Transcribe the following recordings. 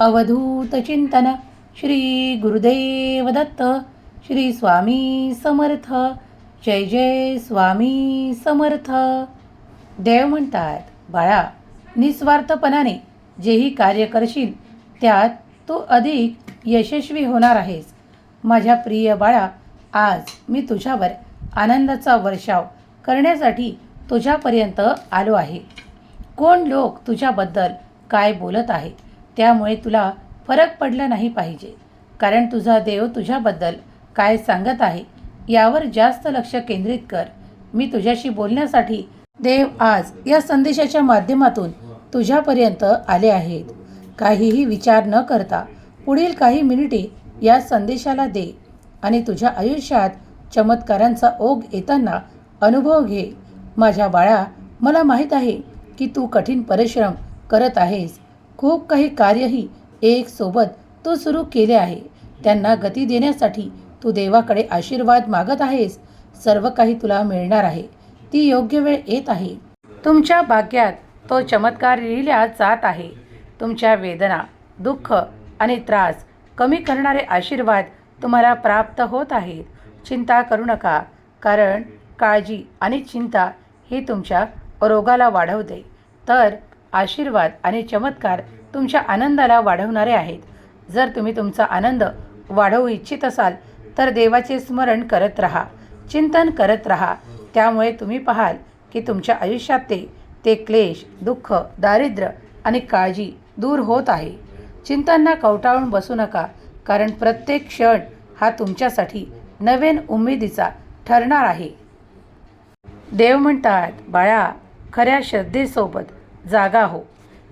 अवधूत चिंतन श्री गुरुदेव दत्त श्री स्वामी समर्थ जय जय स्वामी समर्थ. देव म्हणतात बाळा निस्वार्थपणाने जेही कार्य करशील त्यात तू अधिक यशस्वी होणार आहेस. माझ्या प्रिय बाळा आज मी तुझ्यावर आनंदाचा वर्षाव करण्यासाठी तुझ्यापर्यंत आलो आहे. कोण लोक तुझ्याबद्दल काय बोलत आहे? त्यामुळे तुला फरक पडला नाही पाहिजे. कारण तुझा देव तुझ्याबद्दल काय सांगत आहे यावर जास्त लक्ष केंद्रित कर. मी तुझ्याशी बोलण्यासाठी देव आज या संदेशाच्या माध्यमातून तुझ्यापर्यंत आले आहेत. काहीही विचार न करता पुढील काही मिनिटे या संदेशाला दे आणि तुझ्या आयुष्यात चमत्कारांचा ओघ येताना अनुभव घे. माझ्या बाळा मला माहीत आहे की तू कठीण परिश्रम करत आहेस. खूप काही कार्यही एक सोबत तू सुरू केले आहे. त्यांना गती देण्यासाठी तू देवाकडे आशीर्वाद मागत आहेस. सर्व काही तुला मिळणार आहे. ती योग्य वेळ येत आहे. तुमच्या भाग्यात तो चमत्कार लिहिल्या जात आहे. तुमच्या वेदना दुःख आणि त्रास कमी करणारे आशीर्वाद तुम्हाला प्राप्त होत आहेत. चिंता करू नका कारण काळजी आणि चिंता ही तुमच्या रोगाला वाढवते. तर आशीर्वाद आणि चमत्कार तुमच्या आनंदाला वाढवणारे आहेत. जर तुम्ही तुमचा आनंद वाढवू इच्छित असाल तर देवाचे स्मरण करत राहा. चिंतन करत राहा. त्यामुळे तुम्ही पाहाल की तुमच्या आयुष्यात ते ते क्लेश दुःख दारिद्र्य आणि काळजी दूर होत आहे. चिंतांना कवटाळून बसू नका कारण प्रत्येक क्षण हा तुमच्यासाठी नवीन उमेदीचा ठरणार आहे. देव म्हणतात बाळा खऱ्या श्रद्धेसोबत जागा हो.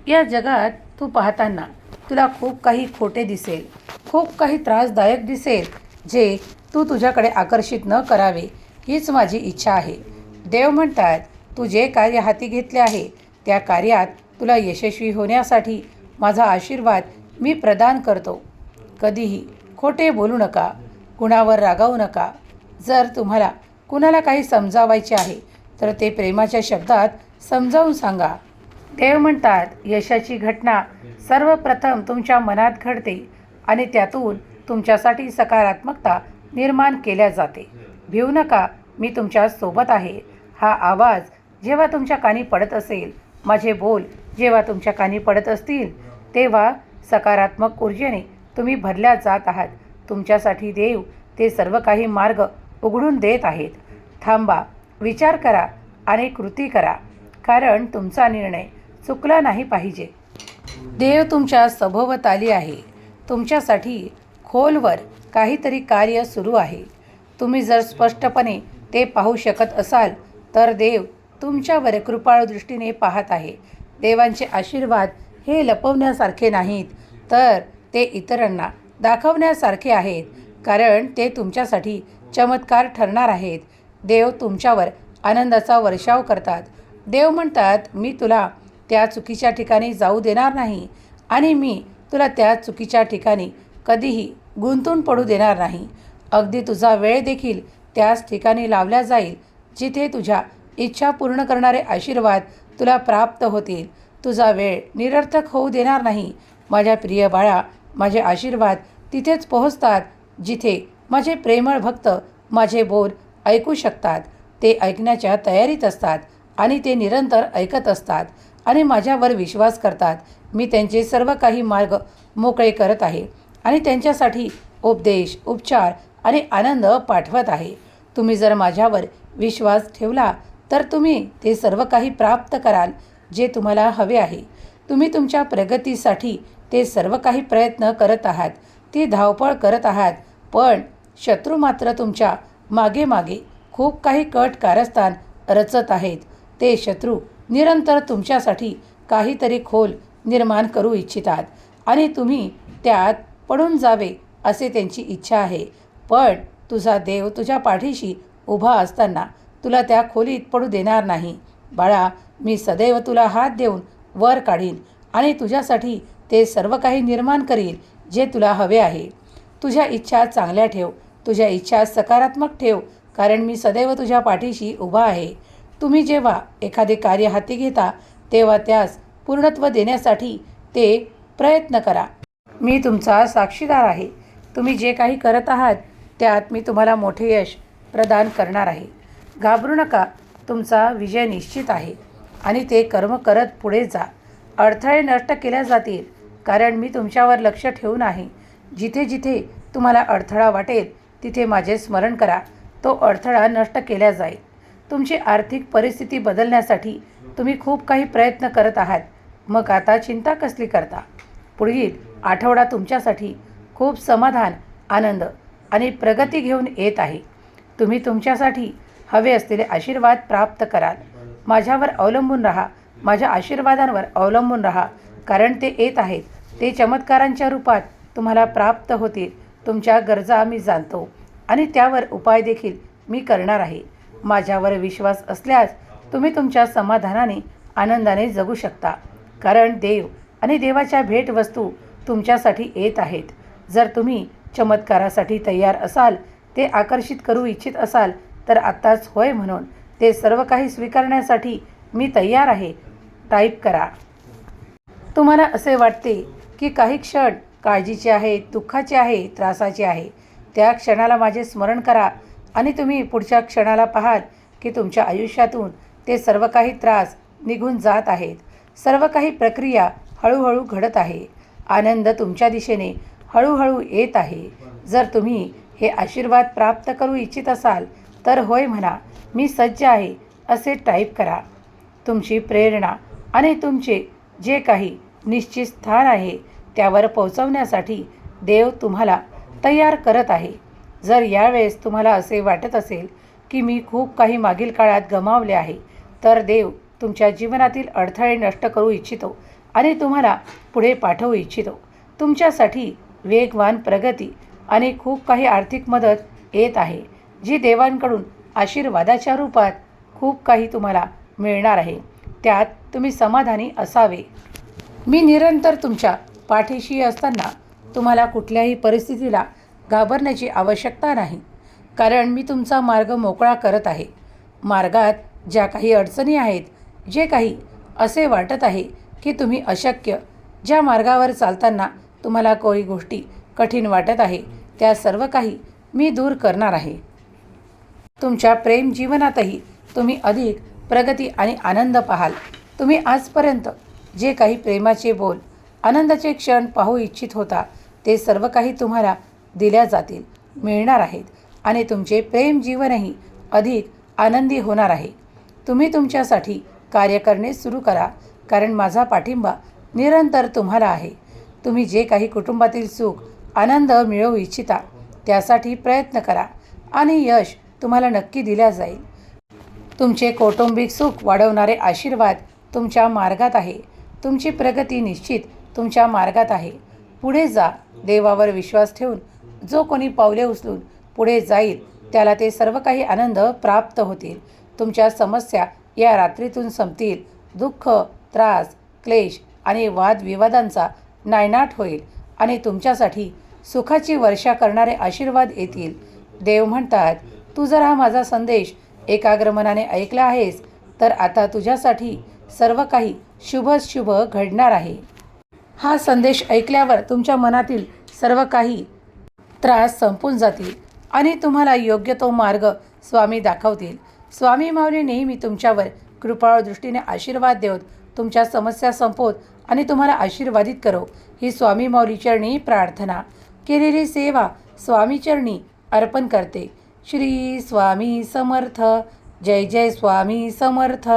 या जगात तू पाहताना तुला खूप काही खोटे दिसेल खूप काही त्रासदायक दिसेल जे तू तुझ्याकडे आकर्षित न करावे हीच माझी इच्छा आहे. देव म्हणतात तू जे कार्य हाती घेतले आहे त्या कार्यात तुला यशस्वी होण्यासाठी माझा आशीर्वाद मी प्रदान करतो. कधीही खोटे बोलू नका कुणावर रागावू नका. जर तुम्हाला कुणाला काही समजावायचे आहे तर ते प्रेमाच्या शब्दात समजावून सांगा. देव म्हणतात यशाची घटना सर्वप्रथम तुमच्या मनात घडते आणि त्यातून तुमच्यासाठी सकारात्मकता निर्माण केल्या जाते. भिवू नका मी तुमच्यासोबत आहे. हा आवाज जेव्हा तुमच्या कानी पडत असेल माझे बोल जेव्हा तुमच्या कानी पडत असतील तेव्हा सकारात्मक ऊर्जेने तुम्ही भरल्या जात आहात. तुमच्यासाठी देव ते सर्व काही मार्ग उघडून देत आहेत. थांबा विचार करा आणि कृती करा. कारण तुमचा निर्णय चुकला नाही पाहिजे. देव तुमच्या सभोवताली आहे. तुमच्यासाठी खोलवर काहीतरी कार्य सुरू आहे. तुम्ही जर स्पष्टपणे ते पाहू शकत असाल तर देव तुमच्यावर कृपाळू दृष्टीने पाहत आहे. देवांचे आशीर्वाद हे लपवण्यासारखे नाहीत तर ते इतरांना दाखवण्यासारखे आहेत कारण ते तुमच्यासाठी चमत्कार ठरणार आहेत. देव तुमच्यावर आनंदाचा वर्षाव करतात. देव म्हणतात मी तुला त्या चुकीच्या ठिकाणी जाऊ देणार नाही आणि मी तुला त्या चुकीच्या ठिकाणी कधीही गुंतून पडू देणार नाही. अगदी तुझा वेळ देखील त्याच ठिकाणी लावला जाईल जिथे तुझ्या इच्छा पूर्ण करणारे आशीर्वाद तुला प्राप्त होतील. तुझा वेळ निरर्थक होऊ देणार नाही. माझ्या प्रिय बाळा माझे आशीर्वाद तिथेच पोहोचतात जिथे माझे प्रेमळ भक्त माझे बोल ऐकू शकतात. ते ऐकण्याच्या तयारीत असतात आणि ते निरंतर ऐकत असतात. आणि माझ्यावर विश्वास करतात. मी त्यांचे सर्व काही मार्ग मोकळे करत आहे आणि त्यांच्यासाठी उपदेश उपचार आणि आनंद पाठवत आहे. तुम्ही जर माझ्यावर विश्वास ठेवला तर तुम्ही ते सर्व काही प्राप्त कराल जे तुम्हाला हवे आहे. तुम्ही तुमच्या प्रगतीसाठी ते सर्व काही प्रयत्न करत आहात. ती धावपळ करत आहात. पण शत्रू मात्र तुमच्या मागे मागे खूप काही कट कारस्थान रचत आहेत. ते शत्रू निरंतर तुमच्यासाठी काहीतरी खोल निर्माण करू इच्छितात आणि तुम्ही त्यात पडून जावे असे त्यांची इच्छा आहे. पण तुझा देव तुझ्या पाठीशी उभा असताना तुला त्या खोलीत पडू देणार नाही. बाळा मी सदैव तुला हात देऊन वर काढीन आणि तुझ्यासाठी ते सर्व काही निर्माण करील जे तुला हवे आहे. तुझ्या इच्छा चांगल्या ठेव तुझ्या इच्छा सकारात्मक ठेव कारण मी सदैव तुझ्या पाठीशी उभा आहे. तुम्ही जेव्हा एखादे कार्य हाती घेता तेव्हा त्यास पूर्णत्व देण्यासाठी ते प्रयत्न करा. मी तुमचा साक्षीदार आहे. तुम्ही जे काही करत आहात त्यात मी तुम्हाला मोठे यश प्रदान करणार आहे. घाबरू नका तुमचा विजय निश्चित आहे. आणि ते कर्म करत पुढे जा. अडथळे नष्ट केल्या जातील कारण मी तुमच्यावर लक्ष ठेवून आहे. जिथे जिथे तुम्हाला अडथळा वाटेल तिथे माझे स्मरण करा. तो अडथळा नष्ट केला जाईल. तुमची आर्थिक परिस्थिती बदलण्यासाठी तुम्ही खूप काही प्रयत्न करत आहात. मग आता चिंता कसली करता? पुढील आठवडा तुमच्यासाठी खूप समाधान आनंद आणि प्रगती घेऊन येत आहे. तुम्ही तुमच्यासाठी हवे असलेले आशीर्वाद प्राप्त कराल. माझ्यावर अवलंबून राहा. माझ्या आशीर्वादांवर अवलंबून राहा. कारण ते येत आहेत. ते चमत्कारांच्या रूपात तुम्हाला प्राप्त होतील. तुमच्या गरजा मी जाणतो आणि त्यावर उपाय देखील मी करणार आहे. माझ्यावर विश्वास असल्यास तुम्ही तुमच्या समाधानाने आनंदाने जगू शकता. कारण देव आणि देवाच्या भेटवस्तू तुमच्यासाठी येत आहेत. जर तुम्ही चमत्कारासाठी तयार असाल ते आकर्षित करू इच्छित असाल तर आत्ताच होय म्हणून ते सर्व काही स्वीकारण्यासाठी मी तयार आहे. टाईप करा. तुम्हाला असे वाटते की काही क्षण काळजीचे आहे दुःखाचे आहे त्रासाचे आहे. त्या क्षणाला माझे स्मरण करा. आणि तुम्ही पुढच्या क्षणाला पाहाल की तुमच्या आयुष्यातून ते सर्व काही त्रास निघून जात आहेत. सर्व काही प्रक्रिया हळूहळू घडत आहे. आनंद तुमच्या दिशेने हळूहळू येत आहे. जर तुम्ही हे आशीर्वाद प्राप्त करू इच्छित असाल तर होय म्हणा मी सज्ज आहे असे टाईप करा. तुमची प्रेरणा आणि तुमचे जे काही निश्चित स्थान आहे त्यावर पोहोचवण्यासाठी देव तुम्हाला तयार करत आहे. जर यावेळेस तुम्हाला असे वाटत असेल की मी खूप काही मागील काळात गमावले आहे तर देव तुमच्या जीवनातील अडथळे नष्ट करू इच्छितो आणि तुम्हाला पुढे पाठवू इच्छितो. तुमच्यासाठी वेगवान प्रगती आणि खूप काही आर्थिक मदत येत आहे जी देवांकडून आशीर्वादाच्या रूपात खूप काही तुम्हाला मिळणार आहे. त्यात तुम्ही समाधानी असावे. मी निरंतर तुमच्या पाठीशी असताना तुम्हाला कुठल्याही परिस्थितीला घाबरण्याची आवश्यकता नाही. कारण मी तुमचा मार्ग मोकळा करत आहे. मार्गात ज्या काही अडचणी आहेत जे काही असे वाटत आहे की तुम्ही अशक्य ज्या मार्गावर चालताना तुम्हाला काही गोष्टी कठीण वाटत आहे त्या सर्व काही मी दूर करणार आहे. तुमच्या प्रेम जीवनातही तुम्ही अधिक प्रगती आणि आनंद पाहाल. तुम्ही आजपर्यंत जे काही प्रेमाचे बोल आनंदाचे क्षण पाहू इच्छित होता ते सर्व काही तुम्हाला दिल्या जातील. मिळणार आहेत. आणि तुमचे प्रेम जीवनही अधिक आनंदी होणार आहे. तुम्ही तुमच्यासाठी कार्य करणे सुरू करा कारण माझा पाठिंबा निरंतर तुम्हाला आहे. तुम्ही जे काही कुटुंबातील सुख आनंद मिळवू इच्छिता त्यासाठी प्रयत्न करा आणि यश तुम्हाला नक्की दिल्या जाईल. तुमचे कौटुंबिक सुख वाढवणारे आशीर्वाद तुमच्या मार्गात आहे. तुमची प्रगती निश्चित तुमच्या मार्गात आहे. पुढे जा देवावर विश्वास ठेवून जो कोणी पावले उचलून पुढे जाईल त्याला ते सर्व काही आनंद प्राप्त होतील. तुमच्या समस्या या रात्रीतून संपतील. दुःख त्रास क्लेश आणि वादविवादांचा नायनाट होईल आणि तुमच्यासाठी सुखाची वर्षा करणारे आशीर्वाद येतील. देव म्हणतात तू जर हा माझा संदेश एकाग्र मनाने ऐकला आहेस तर आता तुझ्यासाठी सर्व काही शुभ शुभ घडणार आहे. हा संदेश ऐकल्यावर तुमच्या मनातील सर्व काही त्रास संपून जातील आणि तुम्हाला योग्य तो मार्ग स्वामी दाखवतील. स्वामी माऊली नेहमी तुमच्यावर कृपाळ दृष्टीने आशीर्वाद देऊत तुमच्या समस्या संपवत आणि तुम्हाला आशीर्वादित करो. ही स्वामी माऊली चरणी प्रार्थना. केलेली सेवा स्वामी चरणी अर्पण करते. श्री स्वामी समर्थ. जय जय स्वामी समर्थ.